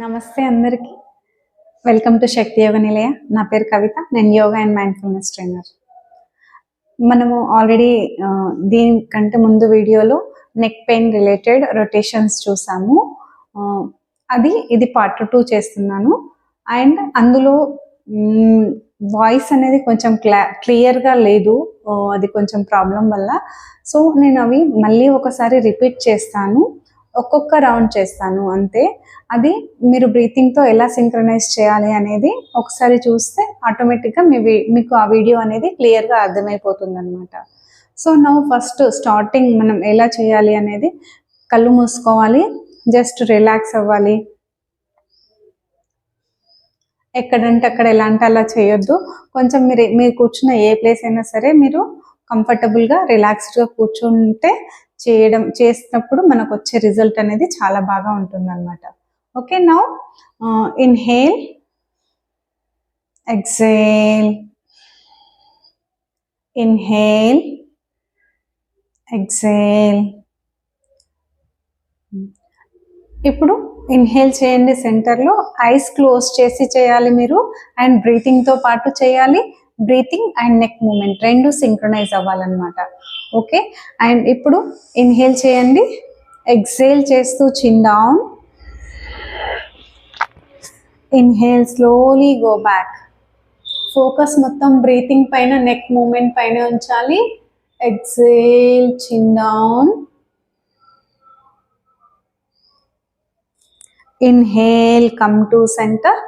నమస్తే అందరికీ. Welcome to శక్తి యోగ నిలయ నా పేరు కవిత. నేను యోగా అండ్ మైండ్ఫుల్నెస్ ట్రైనర్. మనము ఆల్రెడీ దీనికంటే ముందు వీడియోలో నెక్ పెయిన్ రిలేటెడ్ రొటేషన్స్ చూసాము. అది ఇది పార్ట్ టూ చేస్తున్నాను. అండ్ అందులో వాయిస్ అనేది కొంచెం క్లా క్లియర్గా లేదు. అది కొంచెం ప్రాబ్లం వల్ల. సో నేను అవి మళ్ళీ ఒకసారి రిపీట్ చేస్తాను. ఒక్కొక్క రౌండ్ చేస్తాను అంతే. అది మీరు బ్రీతింగ్తో ఎలా సింక్రనైజ్ చేయాలి అనేది ఒకసారి చూస్తే ఆటోమేటిక్గా మీ మీకు ఆ వీడియో అనేది క్లియర్గా అర్థమైపోతుంది అనమాట సో నా ఫస్ట్ స్టార్టింగ్ మనం ఎలా చేయాలి అనేది కళ్ళు మూసుకోవాలి జస్ట్ రిలాక్స్ అవ్వాలి. ఎక్కడంటే అక్కడ ఎలా అంటే అలా చేయొద్దు. కొంచెం మీరు మీరు కూర్చున్న ఏ ప్లేస్ అయినా సరే మీరు కంఫర్టబుల్గా రిలాక్స్డ్గా కూర్చుంటే చేయడం చేసినప్పుడు మనకు వచ్చే రిజల్ట్ అనేది చాలా బాగా ఉంటుందన్నమాట. Okay now inhale exhale inhale exhale. ఇప్పుడు ఇన్హేల్ చేయండి సెంటర్లో. ఐస్ క్లోజ్ చేసి చేయాలి మీరు. అండ్ బ్రీతింగ్తో పాటు చేయాలి. బ్రీతింగ్ అండ్ నెక్ మూమెంట్ రెండు సింక్రనైజ్ అవ్వాలన్నమాట. ఓకే అండ్ ఇప్పుడు ఇన్హేల్ చేయండి. ఎక్సేల్ చేస్తూ chin down inhale slowly go back focus మొత్తం బ్రీతింగ్ పైన నెక్ మూమెంట్ పైన ఉంచాలి. Exhale chin down inhale come to centre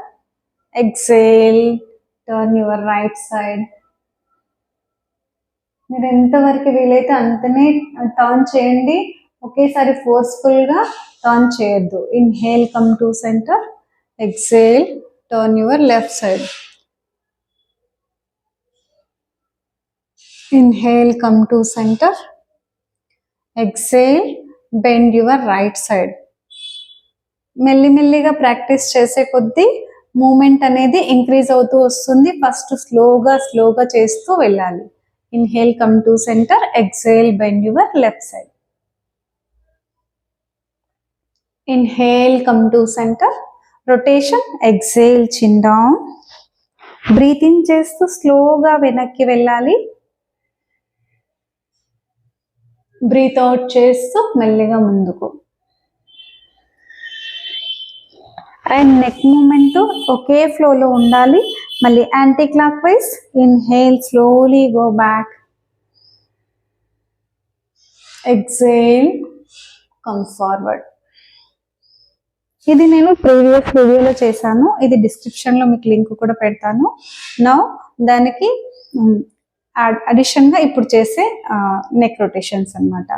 exhale turn your right side మీరు ఎంతవరకు వీలైతే అంతనే టర్న్ చేయండి. ఒకేసారి ఫోర్స్ఫుల్గా టర్న్ చేయొద్దు. Inhale come to centre exhale turn your left side inhale come to centre exhale bend your right side మెల్లిమెల్లిగా practice చేసే కొద్దీ మూమెంట్ అనేది ఇంక్రీజ్ అవుతూ వస్తుంది. ఫస్ట్ స్లోగా స్లోగా చేస్తూ వెళ్ళాలి. Inhale come to centre exhale bend your left side. Inhale come to centre rotation exhale chin down. Breathing చేస్తూ స్లోగా వెనక్కి వెళ్ళాలి. బ్రీత్ అవుట్ చేస్తూ మెల్లిగా ముందుకు. అండ్ నెక్ మూమెంట్ ఒకే ఫ్లోలో ఉండాలి. మళ్ళీ anticlockwise inhale slowly go back exhale come forward ఇది నేను ప్రీవియస్ వీడియోలో చేశాను. ఇది డిస్క్రిప్షన్లో మీకు లింక్ కూడా పెడతాను. నా దానికి అడిషన్గా ఇప్పుడు చేసే నెక్ రొటేషన్స్ అనమాట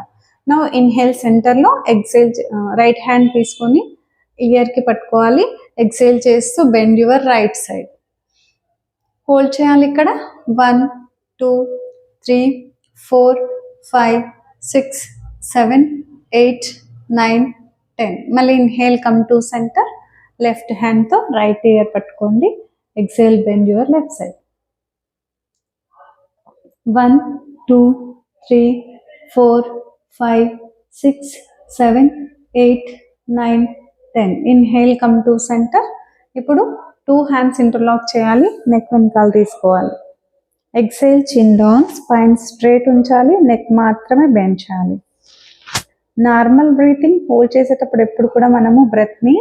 నా ఇన్హేల్ సెంటర్లో ఎక్సేల్ రైట్ హ్యాండ్ తీసుకొని ఇయర్కి పట్టుకోవాలి. ఎక్సేల్ చేస్తూ bend your right side hold చేయాలి ఇక్కడ. One two three four five six seven eight nine ten మళ్ళీ inhale come to centre left హ్యాండ్తో రైట్ ఇయర్ పట్టుకోండి. Exhale bend your left side one two three four five six seven eight nine ten inhale come to centre ఇప్పుడు two hands interlock చేయాలి neck వెనకాల తీసుకోవాలి. Exhale chin down spine straight ఉంచాలి neck మాత్రమే bend చేయాలి. Normal breathing hold చేసేటప్పుడు ఎప్పుడు కూడా మనము బ్రెత్ని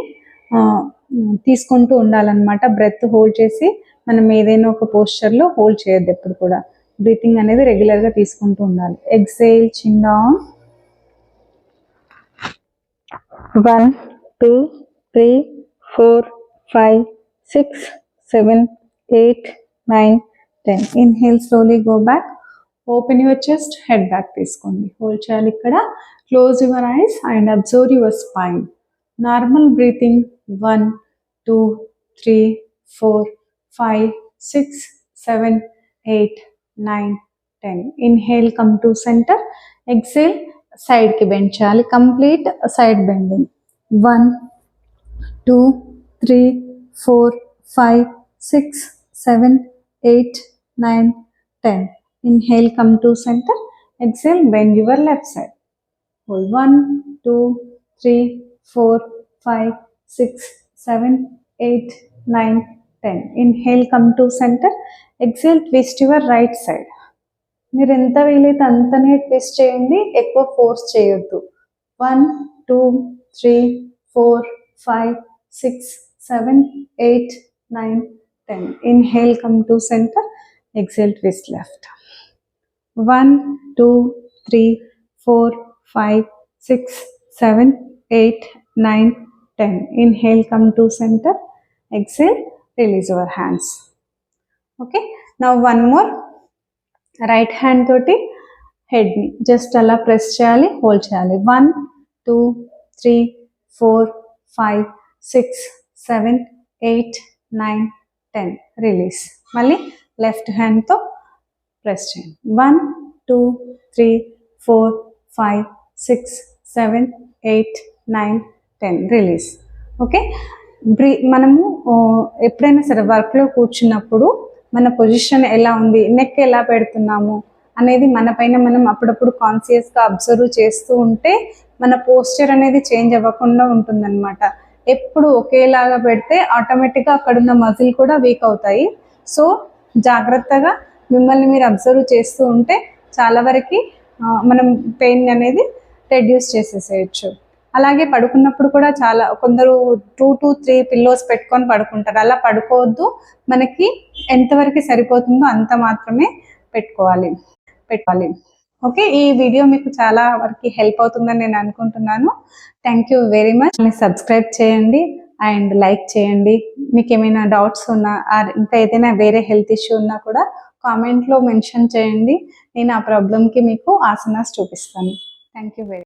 తీసుకుంటూ ఉండాలన్నమాట. బ్రెత్ హోల్డ్ చేసి మనం ఏదైనా ఒక పోస్చర్లో హోల్డ్ చేయొద్దు ఎప్పుడు కూడా. బ్రీతింగ్ అనేది రెగ్యులర్గా తీసుకుంటూ ఉండాలి. Exhale chin down one two three four five six seven eight nine ten. Inhale slowly go back. Open your chest head back తీసుకోండి. హోల్డ్ చేయాలి ఇక్కడ. Close your eyes and observe your spine. Normal breathing. One two three four five six seven eight nine ten. Inhale come to centre. Exhale సైడ్కి bend చేయాలి. Complete side bending. One two three four five six seven eight nine ten. Inhale come to centre exhale bend your left side. Hold one two three four five six seven eight nine ten. Inhale come to centre exhale twist your right side. మీరు ఎంత వీలైతే అంతనే twist చేయండి ఎక్కువ force చేయొద్దు. One two three four five six seven eight nine ten. Inhale come to centre. Exhale twist left. One two three four five six seven eight nine ten. Inhale come to centre. Exhale release your hands. Okay? నా one more. Right hand తోటి హెడ్ని just అలా press చేయాలి hold చేయాలి. One two three four five six seven eight nine ten release. మళ్ళీ left హ్యాండ్తో press చేయండి. One two three four five six seven eight nine ten release. Okay? బ్రీ మనము ఎప్పుడైనా సరే వర్క్లో కూర్చున్నప్పుడు మన పొజిషన్ ఎలా ఉంది నెక్ ఎలా పెడుతున్నాము అనేది మన పైన మనం అప్పుడప్పుడు కాన్సియస్గా అబ్జర్వ్ చేస్తూ ఉంటే మన పోస్చర్ అనేది చేంజ్ అవ్వకుండా ఉంటుందన్నమాట. ఎప్పుడు ఒకేలాగా పెడితే ఆటోమేటిక్గా అక్కడున్న మజిల్ కూడా వీక్ అవుతాయి. సో జాగ్రత్తగా మిమ్మల్ని మీరు అబ్జర్వ్ చేస్తూ ఉంటే చాలా వరకు మనం పెయిన్ అనేది రెడ్యూస్ చేసేసేయచ్చు. అలాగే పడుకున్నప్పుడు కూడా చాలా కొందరు టూ టు త్రీ పిల్లోస్ పెట్టుకొని పడుకుంటారు. అలా పడుకోవద్దు. మనకి ఎంతవరకు సరిపోతుందో అంత మాత్రమే పెట్టుకోవాలి. పెట్టుకోవాలి. ఓకే ఈ వీడియో మీకు చాలా వరకు హెల్ప్ అవుతుందని నేను అనుకుంటున్నాను. Thank you very much subscribe చేయండి అండ్ లైక్ చేయండి. మీకు ఏమైనా డౌట్స్ ఉన్నా ఆర్ ఇంకా ఏదైనా వేరే హెల్త్ ఇష్యూ ఉన్నా కూడా కామెంట్లో మెన్షన్ చేయండి. నేను ఆ ప్రాబ్లమ్కి మీకు ఆసనాస్ చూపిస్తాను. Thank you very